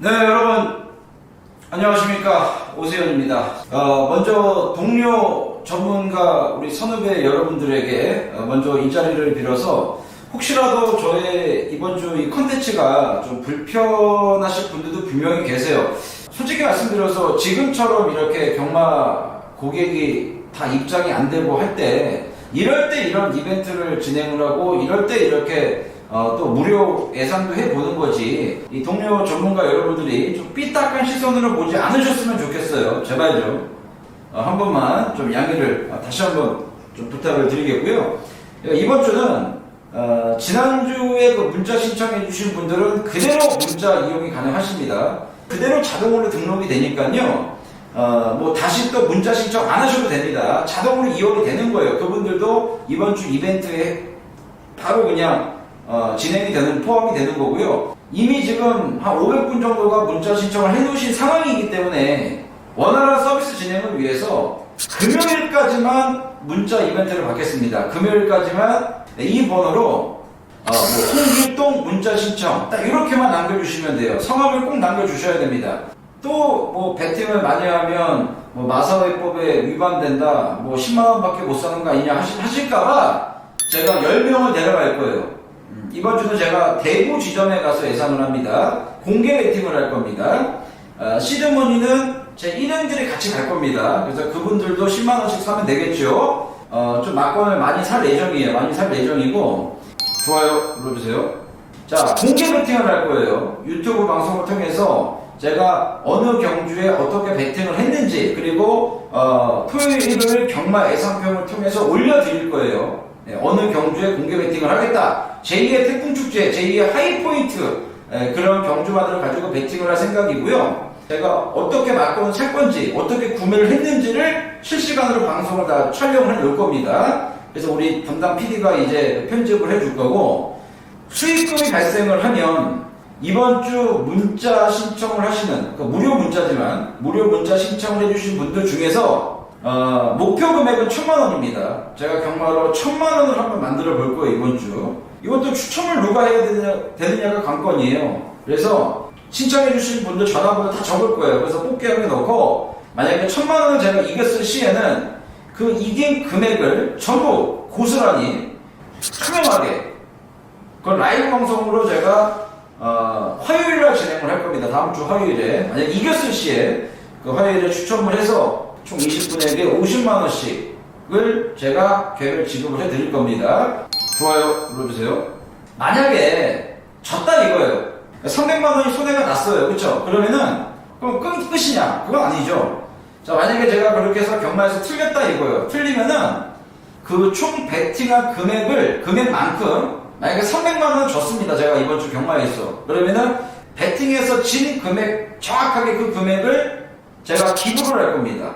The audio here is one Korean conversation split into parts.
네, 여러분 안녕하십니까 오세현입니다. 어, 먼저 동료 전문가 우리 선후배 여러분들에게 어, 먼저 이 자리를 빌어서 혹시라도 저의 이번 주 이 컨텐츠가 좀 불편하실 분들도 분명히 계세요. 솔직히 말씀드려서 지금처럼 이렇게 경마 고객이 다 입장이 안 되고 할 때 이럴 때 이런 이벤트를 진행을 하고 이럴 때 이렇게 어, 또 무료 예상도 해보는 거지. 이 동료 전문가 여러분들이 좀 삐딱한 시선으로 보지 않으셨으면 좋겠어요. 제발 좀. 어, 한 번만 좀 양해를 어, 다시 한번 좀 부탁을 드리겠고요. 어, 이번 주는 어, 지난주에 그 문자 신청해 주신 분들은 그대로 문자 이용이 가능하십니다. 그대로 자동으로 등록이 되니까요. 어, 뭐 다시 또 문자 신청 안 하셔도 됩니다. 자동으로 이용이 되는 거예요. 그분들도 이번 주 이벤트에 바로 그냥 어, 진행이 되는 포함이 되는 거고요. 이미 지금 한 500분 정도가 문자 신청을 해놓으신 상황이기 때문에 원활한 서비스 진행을 위해서 금요일까지만 문자 이벤트를 받겠습니다. 금요일까지만 이 번호로 어, 뭐 홍길동 문자 신청 딱 이렇게만 남겨주시면 돼요. 성함을 꼭 남겨주셔야 됩니다. 또뭐 베팅을 많이 하면 뭐 마사회법에 위반된다, 뭐 10만 원밖에 못 사는 거 아니냐 하실까봐 제가 10명을 데려갈 거예요. 음, 이번 주는 제가 대구 지점에 가서 예상을 합니다. 공개 베팅을 할 겁니다. 어, 시드머니는 제 일행들이 같이 갈 겁니다. 그래서 그분들도 10만 원씩 사면 되겠죠. 어, 좀 막건을 많이 살 예정이에요. 많이 살 예정이고. 좋아요 눌러주세요. 자, 공개 베팅을 할 거예요. 유튜브 방송을 통해서 제가 어느 경주에 어떻게 베팅을 했는지, 그리고, 어, 토요일, 일요일 경마 예상평을 통해서 올려드릴 거예요. 네, 어느 경주에 공개 베팅을 하겠다. 제2의 태풍축제, 제2의 하이포인트, 예, 그런 경주마들을 가지고 베팅을 할 생각이고요. 제가 어떻게 막건을 살 건지, 어떻게 구매를 했는지를 실시간으로 방송을 다 촬영을 해 놓을 겁니다. 그래서 우리 담당 PD가 이제 편집을 해줄 거고, 수익금이 발생을 하면 이번 주 문자 신청을 하시는, 그 무료 문자지만, 무료 문자 신청을 해주신 분들 중에서 어, 목표 금액은 천만 원입니다. 제가 경마로 천만 원을 한번 만들어 볼 거예요, 이번 주. 이것도 추첨을 누가 해야 되느냐, 되느냐가 관건이에요. 그래서 신청해 주신 분들 전화번호 다 적을 거예요. 그래서 뽑기함에 넣고, 만약에 천만 원을 제가 이겼을 시에는 그 이긴 금액을 전부 고스란히 투명하게 그건 라이브 방송으로 제가 어, 화요일 날 진행을 할 겁니다. 다음 주 화요일에. 만약 이겼을 시에 그 화요일에 추첨을 해서 총 20분에게 50만 원씩을 제가 계획을 지급을 해 드릴 겁니다. 좋아요 눌러주세요. 만약에 졌다 이거예요. 300만 원이 손해가 났어요. 그렇죠? 그러면은 그럼 끝, 끝이냐? 그건 아니죠. 자, 만약에 제가 그렇게 해서 경마에서 틀렸다 이거예요. 틀리면은 그 총 베팅한 금액을 금액만큼 만약에 300만 원 줬습니다. 제가 이번 주 경마에서 그러면은 베팅에서 진 금액 정확하게 그 금액을 제가 기부를 할 겁니다.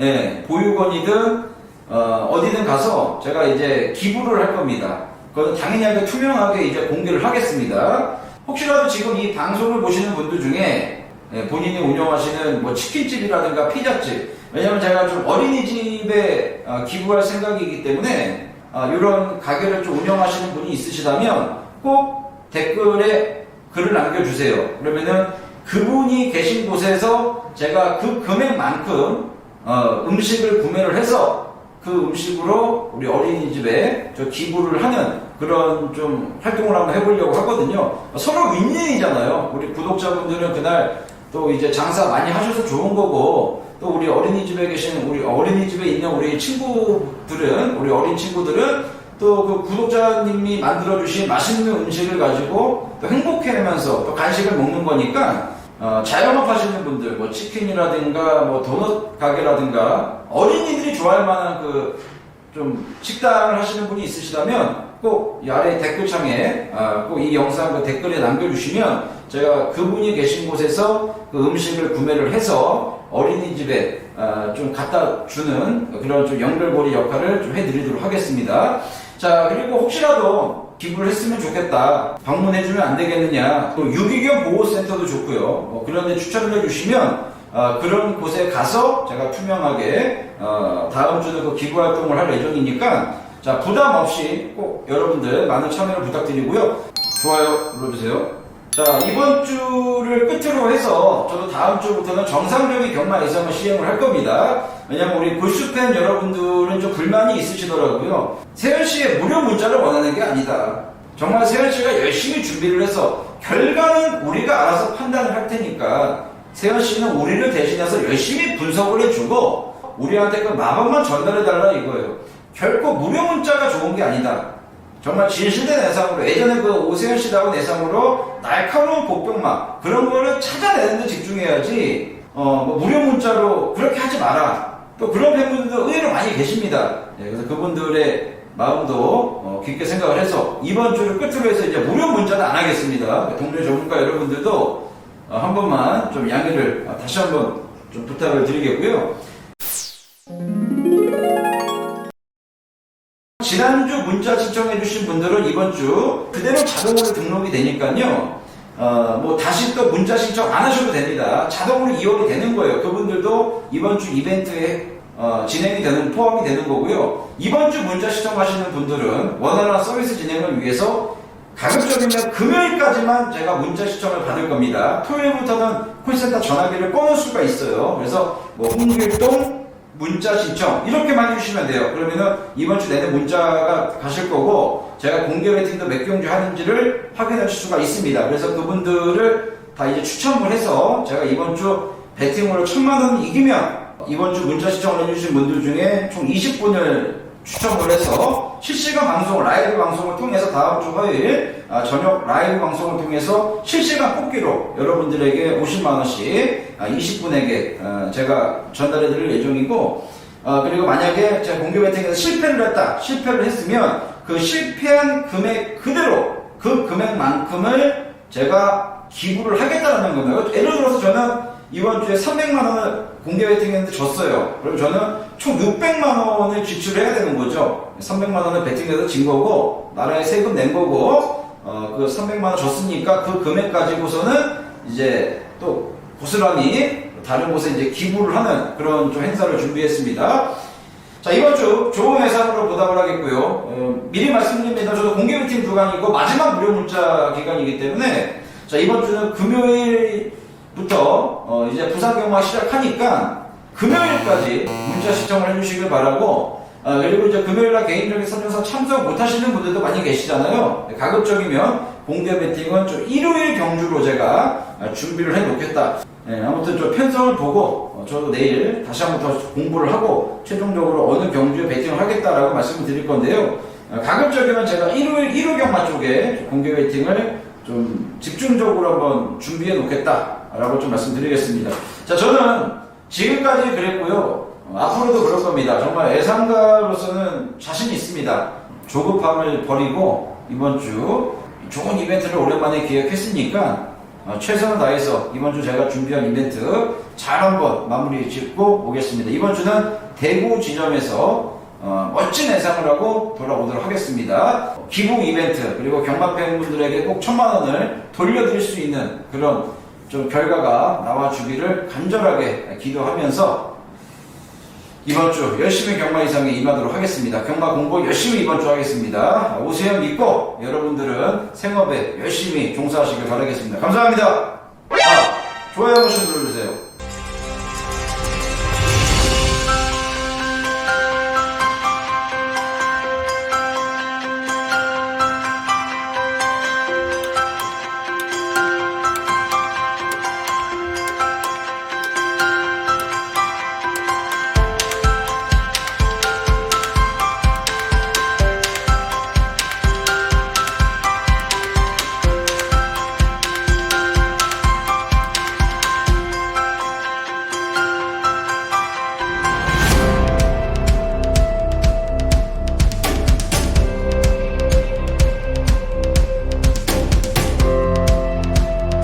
예, 보육원이든 어, 디든 가서 제가 이제 기부를 할 겁니다. 그건 당연히 투명하게 이제 공개를 하겠습니다. 혹시라도 지금 이 방송을 보시는 분들 중에 예, 본인이 운영하시는 뭐 치킨집이라든가 피자집 왜냐면 제가 좀 어린이집에 어, 기부할 생각이기 때문에 이런 가게를 좀 운영하시는 분이 있으시다면 꼭 댓글에 글을 남겨주세요. 그러면은 그분이 계신 곳에서 제가 그 금액만큼 어, 음식을 구매를 해서 그 음식으로 우리 어린이집에 저 기부를 하는 그런 좀 활동을 한번 해보려고 하거든요. 서로 윈윈이잖아요. 우리 구독자분들은 그날 또 이제 장사 많이 하셔서 좋은 거고 또 우리 어린이집에 계신 우리 어린이집에 있는 우리 친구들은 우리 어린 친구들은 또 그 구독자님이 만들어주신 맛있는 음식을 가지고 또 행복해내면서 또 간식을 먹는 거니까 어, 자영업 하시는 분들 뭐 치킨이라든가 뭐 도넛 가게라든가 어린이들이 좋아할 만한 그 좀 식당을 하시는 분이 있으시다면 꼭 이 아래 댓글창에 아, 꼭이 영상 그 댓글에 남겨주시면 제가 그분이 계신 곳에서 그 음식을 구매를 해서 어린이집에 아, 좀 갖다 주는 그런 좀 연결고리 역할을 좀 해드리도록 하겠습니다. 자 그리고 혹시라도 기부를 했으면 좋겠다. 방문해주면 안 되겠느냐. 또 유기견 보호센터도 좋고요. 뭐 그런 데 추천을 해주시면 어, 그런 곳에 가서 제가 투명하게 어, 다음 주도 그 기부 활동을 할 예정이니까 자 부담 없이 꼭 여러분들 많은 참여를 부탁드리고요. 좋아요 눌러주세요 자, 이번 주를 끝으로 해서 저도 다음 주부터는 정상적인 경마 예상을 시행을 할 겁니다. 왜냐면 우리 골수팬 여러분들은 좀 불만이 있으시더라고요. 세현 씨의 무료 문자를 원하는 게 아니다. 정말 세현 씨가 열심히 준비를 해서 결과는 우리가 알아서 판단을 할 테니까 세현 씨는 우리를 대신해서 열심히 분석을 해주고 우리한테 그 마법만 전달해달라 이거예요. 결코 무료 문자가 좋은 게 아니다. 정말 진실된 예상으로 예전에 그 오세훈 씨 나온 예상으로 날카로운 복병막 그런 거를 찾아내는 데 집중해야지 어, 뭐 무료 문자로 그렇게 하지 마라. 또 그런 팬분들도 의외로 많이 계십니다. 예, 그래서 그분들의 마음도 어, 깊게 생각을 해서 이번 주를 끝으로 해서 이제 무료 문자는 안 하겠습니다. 동료 전문가 여러분들도 어, 한 번만 좀 양해를 어, 다시 한번 좀 부탁을 드리겠고요. 지난주 문자 신청해주신 분들은 이번 주 그대로 자동으로 등록이 되니까요. 어, 뭐 다시 또 문자 신청 안 하셔도 됩니다. 자동으로 이용이 되는 거예요. 그분들도 이번 주 이벤트에 어, 진행이 되는 포함이 되는 거고요. 이번 주 문자 신청하시는 분들은 원활한 서비스 진행을 위해서 가급적이면 금요일까지만 제가 문자 신청을 받을 겁니다. 토요일부터는 콜센터 전화기를 꺼놓을 수가 있어요. 그래서 뭐 홍길동 문자 신청 이렇게만 해주시면 돼요. 그러면은 이번 주 내내 문자가 가실 거고 제가 공개 웨이팅도 몇 경주 하는지를 확인하실 수가 있습니다. 그래서 그분들을 다 이제 추첨을 해서 제가 이번 주 배팅으로 천만 원 이기면 이번 주 문자 신청을 해주신 분들 중에 총 20분을 추첨을 해서 실시간 방송, 라이브 방송을 통해서 다음 주 화요일 아, 저녁 라이브 방송을 통해서 실시간 뽑기로 여러분들에게 50만 원씩 20분에게 제가 전달해 드릴 예정이고 어, 그리고 만약에 제가 공개 배팅에서 실패를 했다, 실패를 했으면 그 실패한 금액 그대로 그 금액만큼을 제가 기부를 하겠다는 건가요? 예를 들어서 저는 이번 주에 300만 원을 공개 베팅했는데 졌어요. 그럼 저는 총 600만 원을 지출해야 되는 거죠. 300만 원을 베팅해서 진 거고 나라에 세금 낸 거고 어, 그 300만 원 줬으니까 그 금액 가지고서는 이제 또 고스란히 다른 곳에 이제 기부를 하는 그런 좀 행사를 준비했습니다. 자 이번 주 좋은 예상으로 보답을 하겠고요. 어, 미리 말씀드립니다. 저도 공개 미팅 구간이고 마지막 무료 문자 기간이기 때문에 자 이번 주는 금요일 부터 어, 이제 부산 경마 시작하니까 금요일까지 문자 시청을 해주시길 바라고 어, 그리고 이제 금요일날 개인적인 선정사 참석 못하시는 분들도 많이 계시잖아요. 가급적이면 공개 배팅은 좀 일요일 경주로 제가 어, 준비를 해 놓겠다. 네, 아무튼 좀 편성을 보고 어, 저도 내일 다시 한번 더 공부를 하고 최종적으로 어느 경주에 배팅을 하겠다라고 말씀을 드릴 건데요. 어, 가급적이면 제가 일요일 1호 경마 쪽에 공개 배팅을 좀 집중적으로 한번 준비해 놓겠다 라고 좀 말씀드리겠습니다. 자, 저는 지금까지 그랬고요. 어, 앞으로도 그럴 겁니다. 정말 예상가로서는 자신이 있습니다. 조급함을 버리고 이번 주 좋은 이벤트를 오랜만에 기획했으니까 어, 최선을 다해서 이번 주 제가 준비한 이벤트 잘 한번 마무리 짓고 오겠습니다. 이번 주는 대구 지점에서 어, 멋진 예상을 하고 돌아오도록 하겠습니다. 기부 이벤트 그리고 경마팬분들에게 꼭 천만 원을 돌려드릴 수 있는 그런 좀 결과가 나와주기를 간절하게 기도하면서 이번 주 열심히 경마 이상에 임하도록 하겠습니다. 경마 공부 열심히 이번 주 하겠습니다. 오세요 믿고 여러분들은 생업에 열심히 종사하시길 바라겠습니다. 감사합니다. 아, 좋아요 한 번씩 눌러주세요.